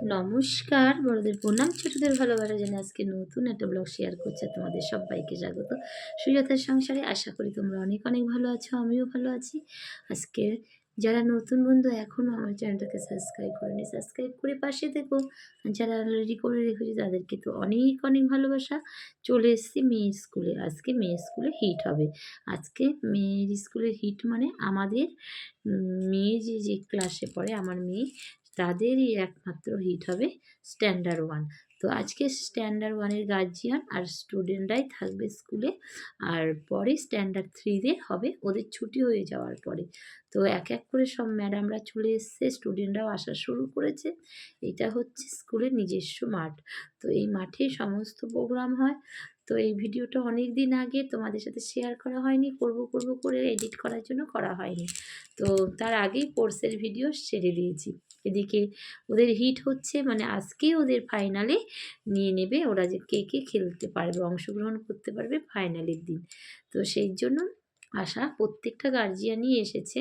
নমস্কার, বড়দের প্রণাম, ছোটদের ভালোবাসা জানি আজকে নতুন একটা ব্লগ শেয়ার করছে। তোমাদের সবাইকে স্বাগত। সুজাতার সংসারে আশা করি তোমরা অনেক অনেক ভালো আছো, আমিও ভালো আছি। আজকে যারা নতুন বন্ধু এখনও আমার চ্যানেলটাকে সাবস্ক্রাইব করেনি সাবস্ক্রাইব করে পাশে থেকো। যারা অলরেডি করে রেখেছি, তাদেরকে তো অনেক অনেক ভালোবাসা। চলে এসেছি মেয়ের স্কুলে আজকে মেয়ের স্কুলে হিট হবে। আজকে মেয়ের স্কুলের হিট মানে আমাদের মেয়ে যে যে ক্লাসে পড়ে, আমার মেয়ে তাদেরই একমাত্র হিট হবে স্ট্যান্ডার্ড ওয়ান। তো আজকে স্ট্যান্ডার্ড ওয়ানের গার্জিয়ান আর স্টুডেন্টরাই থাকবে স্কুলে, আর পরে স্ট্যান্ডার্ড থ্রিদের হবে, ওদের ছুটি হয়ে যাওয়ার পরে। তো এক এক করে সব ম্যাডামরা চলে এসছে, স্টুডেন্টরাও আসা শুরু করেছে। এটা হচ্ছে স্কুলের নিজস্ব মাঠ। তো এই মাঠে সমস্ত প্রোগ্রাম হয়। তো এই ভিডিওটা অনেক দিন আগে তোমাদের সাথে শেয়ার করা হয়নি, করব করব করে এডিট করার জন্য করা হয়নি। তো তার আগেই কোর্সের ভিডিও ছেড়ে দিয়েছি। এদিকে ওদের হিট হচ্ছে মানে আজকেই ওদের ফাইনালে নিয়ে নেবে, ওরা যে কে কে খেলতে পারবে, অংশগ্রহণ করতে পারবে ফাইনালের দিন। তো সেই জন্য আশা প্রত্যেকটা গার্জিয়ানই এসেছে।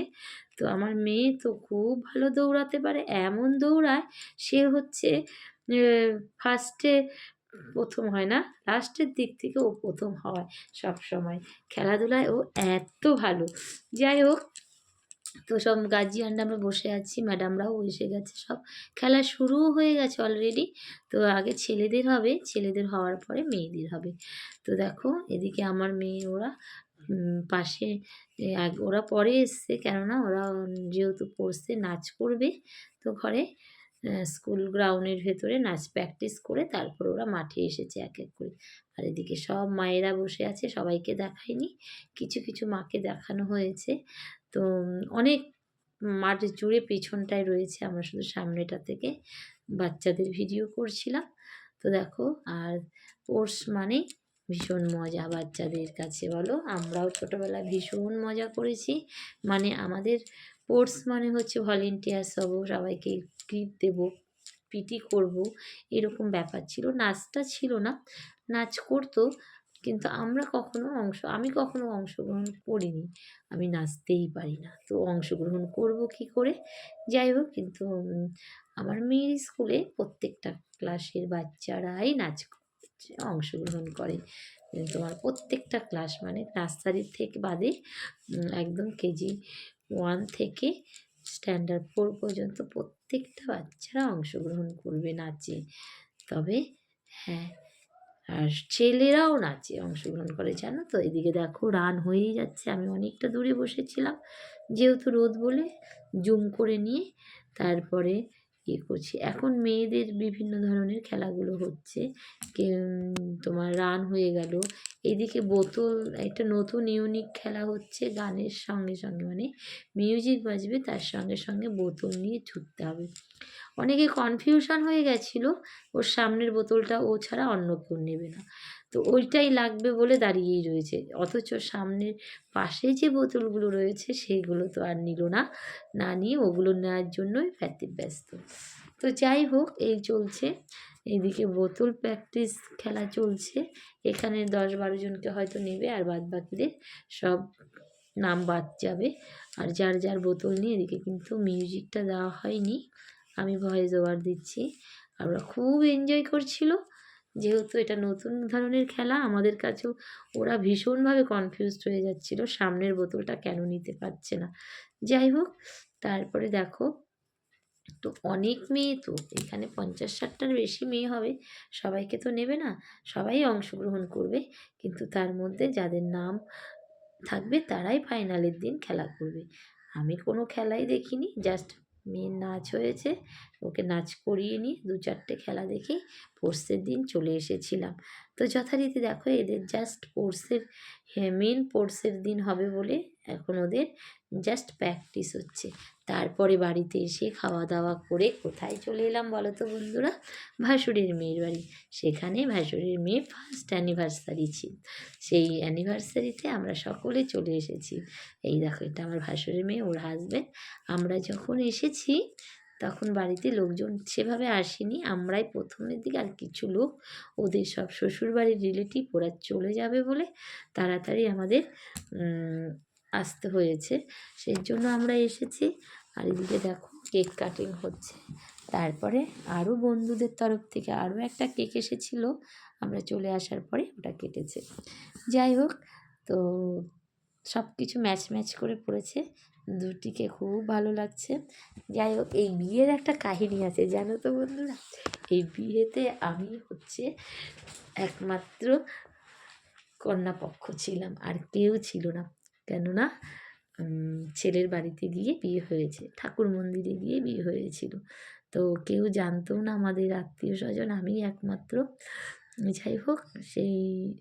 তো আমার মেয়ে তো খুব ভালো দৌড়াতে পারে, এমন দৌড়ায় সে হচ্ছে ফার্স্টে প্রথম হয় না, লাস্টের দিক থেকে ও প্রথম হয় সব সময় খেলাধুলায় ও এত ভালো। যাই হোক, তো সব গার্জিয়ানরা আমরা বসে আছি ম্যাডামরাও এসে গেছে, সব খেলা শুরুও হয়ে গেছে অলরেডি তো আগে ছেলেদের হবে, ছেলেদের হওয়ার পরে মেয়েদের হবে। তো দেখো, এদিকে আমার মেয়ে, ওরা পাশে ওরা পরে এসছে, কেননা ওরা যেহেতু পড়ছে, নাচ করবে, তো ঘরে স্কুল গ্রাউন্ডের ভেতরে নাচ প্র্যাকটিস করে তারপর ওরা মাঠে এসেছে এক এক করে। আর এদিকে সব মায়েরা বসে আছে, সবাইকে দেখায়নি, কিছু কিছু মাকে দেখানো হয়েছে। তো অনেক মাঠ জুড়ে পেছনটায় রয়েছে, আমরা শুধু সামনেটা থেকে বাচ্চাদের ভিডিও করছিলাম। তো দেখো, আর স্পোর্টস মানে ভীষণ মজা বাচ্চাদের কাছে বলো। আমরাও ছোটোবেলায় ভীষণ মজা করেছি। মানে আমাদের স্পোর্টস মানে হচ্ছে ভলেন্টিয়ার্স হব, সবাইকে ক্লিপ দেবো পিটি করব, এরকম ব্যাপার ছিল। নাচটা ছিল না, নাচ করতো, কিন্তু আমরা কখনো অংশ, আমি কখনো অংশগ্রহণ করিনি। আমি নাচতেই পারি না, তো অংশগ্রহণ করব কি করে? যাই হোক, কিন্তু আমার মেয়ের স্কুলে প্রত্যেকটা ক্লাসের বাচ্চারাই নাচ অংশগ্রহণ করে। তোমার প্রত্যেকটা ক্লাস মানে নার্সারির থেকে বাদে একদম কেজি ওয়ান থেকে স্ট্যান্ডার্ড ফোর পর্যন্ত প্রত্যেকটা বাচ্চারা অংশগ্রহণ করবে নাচে। তবে হ্যাঁ আর ছেলেরাও নাচে অংশগ্রহণ করে, জানো তো? এদিকে দেখো, রান হয়েই যাচ্ছে। আমি অনেকটা দূরে বসেছিলাম, যেহেতু রোদ বলে জুম করে নিয়ে তারপরে ইয়ে করছি। এখন মেয়েদের বিভিন্ন ধরনের খেলাগুলো হচ্ছে। তোমার রান হয়ে গেল এদিকে বোতল, একটা নতুন ইউনিক খেলা হচ্ছে গানের সঙ্গে সঙ্গে। মানে মিউজিক বাজবে, তার সঙ্গে সঙ্গে বোতল নিয়ে ছুটতে হবে। অনেকে কনফিউশন হয়ে গেছিল, ওর সামনের বোতলটা ও ছাড়া অন্য কেউ নেবে না। তো ওইটাই লাগবে বলে দাঁড়িয়েই রয়েছে। অথচ সামনের পাশে যে বোতলগুলো রয়েছে সেইগুলো তো আর নিল না। না নিয়ে ওগুলো নেওয়ার জন্যই ব্যস্ত। তো যাই হোক, এই চলছে। এইদিকে বোতল প্র্যাকটিস খেলা চলছে। এখানে দশ বারো জনকে হয়তো নেবে আর বাদ বাকিদের সব নাম বাদ যাবে। আর যার যার বোতল নিয়ে এদিকে কিন্তু মিউজিকটা দেওয়া হয়নি। আমি ভয়েস ওভার দিচ্ছি। আর ওরা খুব এনজয় করছিল। যেহেতু এটা নতুন ধরনের খেলা, আমাদের কাছেও ওরা ভীষণভাবে কনফিউজড হয়ে যাচ্ছিল সামনের বোতলটা কেন নিতে পারছে না। যাই হোক, তারপরে দেখো তো অনেক মেয়ে তো, এখানে পঞ্চাশ ষাটটার বেশি মেয়ে হবে, সবাইকে তো নেবে না, সবাই অংশগ্রহণ করবে, কিন্তু তার মধ্যে যাদের নাম থাকবে তারাই ফাইনালের দিন খেলা করবে। আমি কোনো খেলাই দেখিনি জাস্ট মেয়ের নাচ হয়েছে ওকে নাচ করিয়ে নিয়ে দু চারটে খেলা দেখে স্পোর্টসের দিন চলে এসেছিলাম। তো যথারীতি দেখো এদের জাস্ট স্পোর্টসের মেন স্পোর্টসের দিন হবে বলে এখন ওদের জাস্ট প্র্যাকটিস হচ্ছে। তারপরে বাড়িতে এসে খাওয়া দাওয়া করে কোথায় চলে এলাম বলো তো বন্ধুরা? ভাসুরের মেয়ের বাড়ি। সেখানে ভাসুরের মেয়ে ফার্স্ট অ্যানিভার্সারি ছিল। সেই অ্যানিভার্সারিতে আমরা সকলে চলে এসেছি। এই দেখো এটা আমার ভাসুরের মেয়ে, ওর হাজব্যান্ড আমরা যখন এসেছি তখন বাড়িতে লোকজন সেভাবে আসেনি। আমরাই প্রথমের দিকে আর কিছু লোক ওদের সব শ্বশুরবাড়ির রিলেটিভ ওরা চলে যাবে বলে তাড়াতাড়ি আমাদের আসতে হয়েছে। সেই জন্য আমরা এসেছি। আর এদিকে দেখো কেক কাটিং হচ্ছে। তারপরে আরও বন্ধুদের তরফ থেকে আরও একটা কেক এসেছিল। আমরা চলে আসার পরে ওটা কেটেছে। যাই হোক, তো সব কিছু ম্যাচ ম্যাচ করে পড়েছে। দুটিকে খুব ভালো লাগছে। যাই হোক এই বিয়ের একটা কাহিনী আছে জানো তো বন্ধুরা? এই বিয়েতে আমি হচ্ছে একমাত্র কন্যাপক্ষ ছিলাম আর কেউ ছিল না। কেননা ছেলের বাড়িতে গিয়ে বিয়ে হয়েছে ঠাকুর মন্দিরে গিয়ে বিয়ে হয়েছিল। তো কেউ জানতো না আমাদের আত্মীয় স্বজন আমি একমাত্র। যাই হোক সেই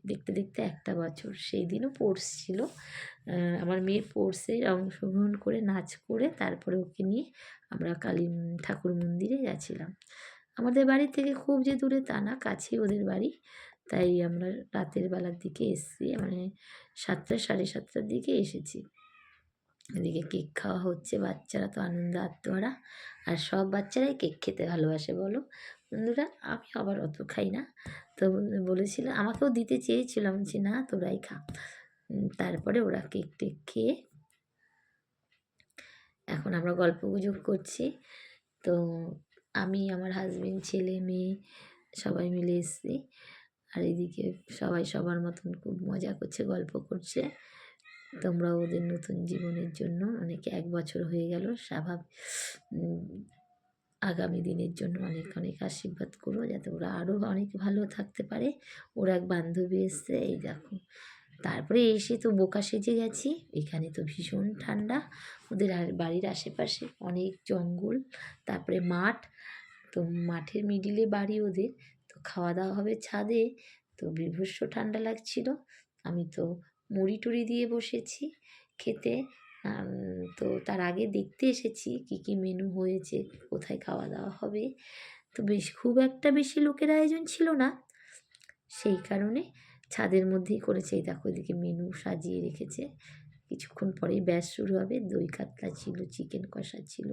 দেখতে দেখতে একটা বছর সেই দিনও পোর্স ছিল আহ, আমার মেয়ে পোর্সে অংশগ্রহণ করে, নাচ করে, তারপরে ওকে নিয়ে আমরা কালী ঠাকুর মন্দিরে গেছিলাম। আমাদের বাড়ি থেকে খুব যে দূরে তা না কাছে ওদের বাড়ি। তাই আমরা রাতের বেলার দিকে এসেছি মানে সাতটা, সাড়ে সাতটার দিকে এসেছি। এদিকে কেক খাওয়া হচ্ছে, বাচ্চারা তো আনন্দ আত্মহারা। আর সব বাচ্চারাই কেক খেতে ভালোবাসে, বলো? বন্ধুরা, আমি আবার অত খাই না। তো বলেছিল, আমাকেও দিতে চেয়েছিলাম যে না, তোরাই খা। তারপরে ওরা কেক টেক খেয়ে এখন আমরা গল্প গুজব করছি। তো আমি, আমার হাজবেন্ড ছেলে, মেয়ে সবাই মিলে এসেছি। আর এদিকে সবাই সবার মতন খুব মজা করছে, গল্প করছে। তোমরা ওদের নতুন জীবনের জন্য অনেকে এক বছর হয়ে গেল স্বাভাবিক আগামী দিনের জন্য অনেক অনেক আশীর্বাদ করো যাতে ওরা আরও অনেক ভালো থাকতে পারে। ওর এক বান্ধবী এসছে, এই দেখো। তারপরে এসে তো বোকা সেজে গেছি। এখানে তো ভীষণ ঠান্ডা। ওদের বাড়ির আশেপাশে অনেক জঙ্গল, তারপরে মাঠ। তো মাঠের মিডিলে বাড়ি ওদের। তো খাওয়া দাওয়া হবে ছাদে। তো বিভৎস ঠান্ডা লাগছিল। আমি তো মুড়ি টুড়ি দিয়ে বসেছি খেতে। তো তার আগে দেখতে এসেছি কি কি মেনু হয়েছে, কোথায় খাওয়া দাওয়া হবে। তো বেশ, খুব একটা বেশি লোকের আয়োজন ছিল না। সেই কারণে ছাদের মধ্যেই করেছে। এই দেখো এদিকে মেনু সাজিয়ে রেখেছে। কিছুক্ষণ পরেই ব্যাস শুরু হবে। দই কাতলা ছিল চিকেন কষা ছিল,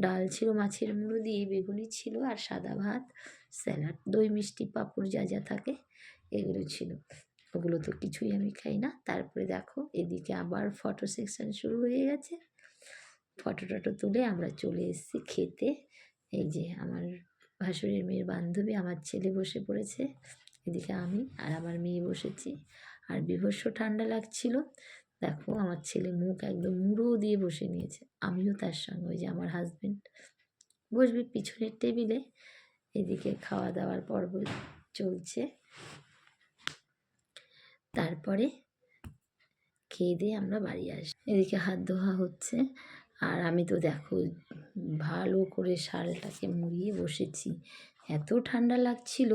ডাল ছিল, মাছের মুড়ো দিয়ে বেগুনি ছিল আর সাদা ভাত স্যালাড দই, মিষ্টি, পাঁপড় যা যা থাকে এগুলো ছিল। ওগুলো তো কিছুই আমি খাই না। তারপরে দেখো এদিকে আবার ফটো সেকশন শুরু হয়ে গেছে। ফটো টটো তুলে আমরা চলে এসেছি খেতে। এই যে আমার ভাসুরের মেয়ের বান্ধবী, আমার ছেলে বসে পড়েছে। এদিকে আমি আর আমার মেয়ে বসেছি। আর বিভৎস ঠান্ডা লাগছিল। দেখো আমার ছেলে মুখ একদম মুড়ো দিয়ে বসে নিয়েছে। আমিও তার সঙ্গে, ওই যে আমার হাজব্যান্ড বসবে পিছনের টেবিলে। এদিকে খাওয়া দাওয়ার পর্ব চলছে। তারপরে খেয়ে দিয়ে আমরা বাড়ি আসি। এদিকে হাত ধোয়া হচ্ছে। আর আমি তো দেখো ভালো করে শালটাকে মুড়িয়ে বসেছি। এত ঠান্ডা লাগছিল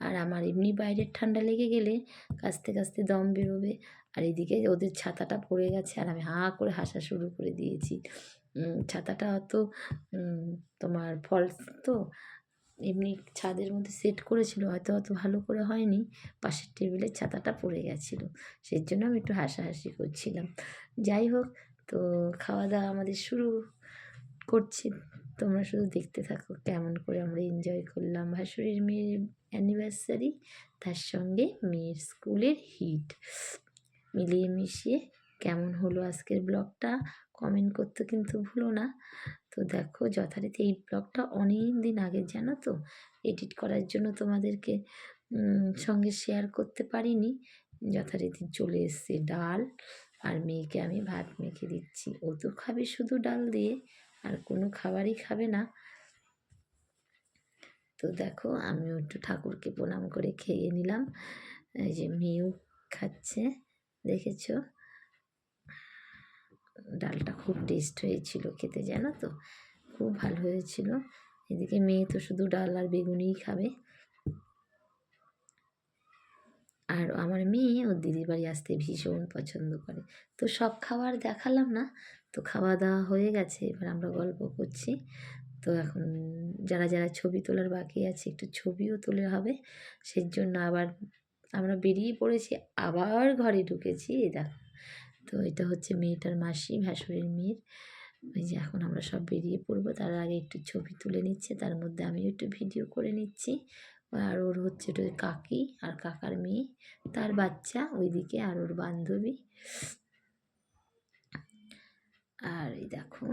আর আমার এমনি বাইরের ঠান্ডা লেগে গেলে কাস্তে কাস্তে দম বেরোবে। আর এদিকে ওদের ছাতাটা পড়ে গেছে আর আমি হাঁ করে হাসা শুরু করে দিয়েছি। ছাতাটা অত তোমার ফলস তো। এমনি ছাদের মধ্যে সেট করেছিল, হয়তো অত ভালো করে হয়নি। পাশের টেবিলের ছাতাটা পড়ে গেছিল। সেই জন্য আমি একটু হাসাহাসি করছিলাম। যাই হোক, তো খাওয়া দাওয়া আমাদের শুরু। করছি। তোমরা শুধু দেখতে থাকো কেমন করে আমরা এনজয় করলাম। ভাসুরের মেয়ের অ্যানিভার্সারি তার সঙ্গে মেয়ের স্কুলের হিট মিলিয়ে মিশিয়ে কেমন হলো আজকের ব্লগটা কমেন্ট করতে কিন্তু ভুলো না। তো দেখো যথারীতি এই ব্লগটা অনেক দিন আগে, জানো তো? এডিট করার জন্য তোমাদেরকে সঙ্গে শেয়ার করতে পারিনি। যথারীতি চলে এসছে ডাল। আর মেয়েকে আমি ভাত মেখে দিচ্ছি। ও তো খাবে শুধু ডাল দিয়ে। আর কোনো খাবারই খাবে না। তো দেখো, আমিও একটু ঠাকুরকে প্রণাম করে খেয়ে নিলাম। এই যে মেয়েও খাচ্ছে, দেখেছ? ডালটা খুব টেস্ট হয়েছিল খেতে, জানো তো? খুব ভালো হয়েছিল। এদিকে মেয়ে তো শুধু ডাল আর বেগুনিই খাবে। আর আমার মেয়ে ওর দিদির বাড়ি আসতে ভীষণ পছন্দ করে। তো সব খাবার দেখালাম না তো খাওয়া দাওয়া হয়ে গেছে, এবার আমরা গল্প করছি। তো এখন যারা যারা ছবি তোলার বাকি আছে, একটু ছবিও তোলা হবে। সেই জন্য আবার আমরা বেরিয়ে পড়েছি, আবার ঘরে ঢুকেছি, এই দেখো। তো এটা হচ্ছে মেয়েটার মাসি, ভাসুরের মেয়ের। ওই যে এখন আমরা সব বেরিয়ে পড়ব, তার আগে একটু ছবি তুলে নিচ্ছে, তার মধ্যে আমিও একটু ভিডিও করে নিচ্ছি। আর ওর হচ্ছে ওটা কাকি, আর কাকার মেয়ে। তার বাচ্চা ওইদিকে, আর ওর বান্ধবী। আর এই দেখো,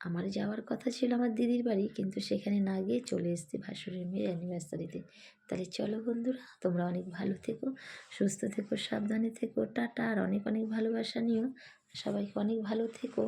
আমার যাওয়ার কথা ছিল আমার দিদির বাড়ি, কিন্তু সেখানে না গিয়ে চলে এসেছি ভাসুরের মেয়ের অ্যানিভার্সারিতে তাহলে চলো বন্ধুরা, তোমরা অনেক ভালো থেকো, সুস্থ থেকো, সাবধানে থেকো, টাটা, আর অনেক অনেক ভালোবাসা নিও। সবাইকে অনেক ভালো থেকো।